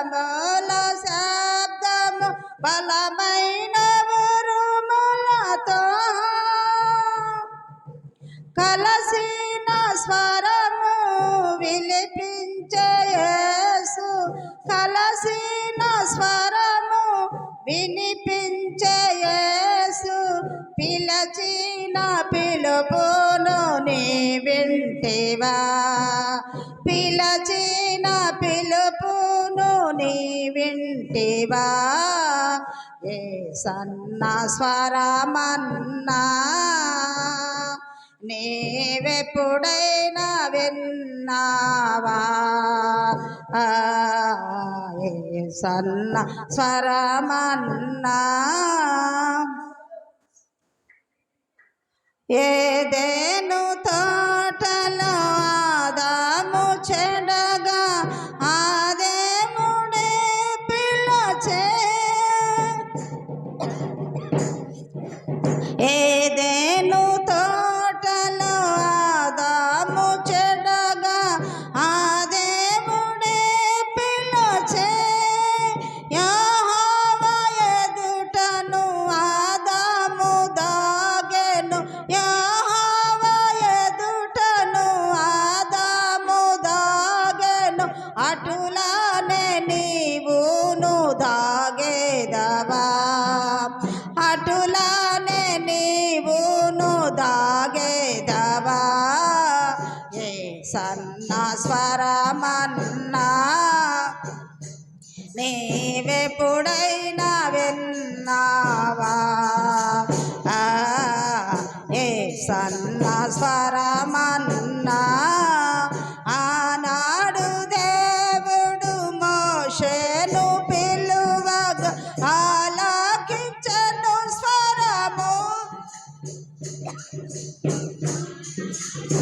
స్వరముల శబ్దము బలమైన ఉరుములతో. కలసిన స్వరము వినిపించేసు కలసిన స్వరము వినిపించేసు పిలచిన పిలుపును నీ వింటివా. పిలచిన నీ వింటివా. ఏ సన్న స్వరమన్నా నీవెప్పుడైనా విన్నావా? ఏ సన్న స్వరమన్నా. ఏదేను తోటలో సన్న స్వరమన్నా నీవెప్పుడైనా విన్నావా? ఆ, ఏ సన్న స్వరమన్నా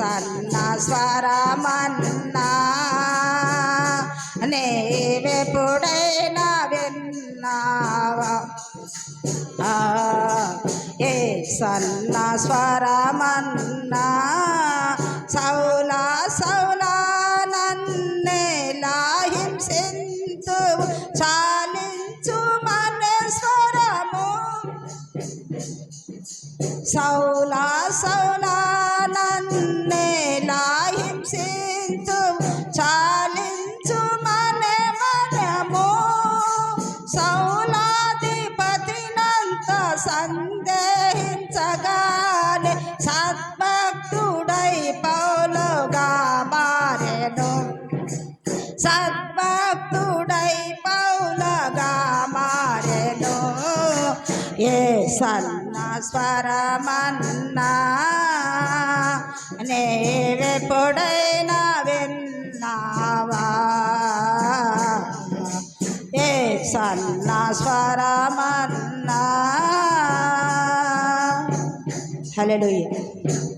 సన్న స్వరమన్నా. నేవెప్పుడైనా విన్నావా? ఏ సన్న స్వరమన్నా. సౌలా సౌలా నన్నేలా హింసింతు చాలించు మన స్వరము. సౌలా సౌలా సందేహించగానే సద్భక్తుడై పౌలుగా మారెను. సద్భక్తుడై పౌలగా మారెను. ఏ సన్న స్వరమన్నా నేవెప్పుడైనా విన్నావా? ఏ సన్న స్వరమన్నా Hallelujah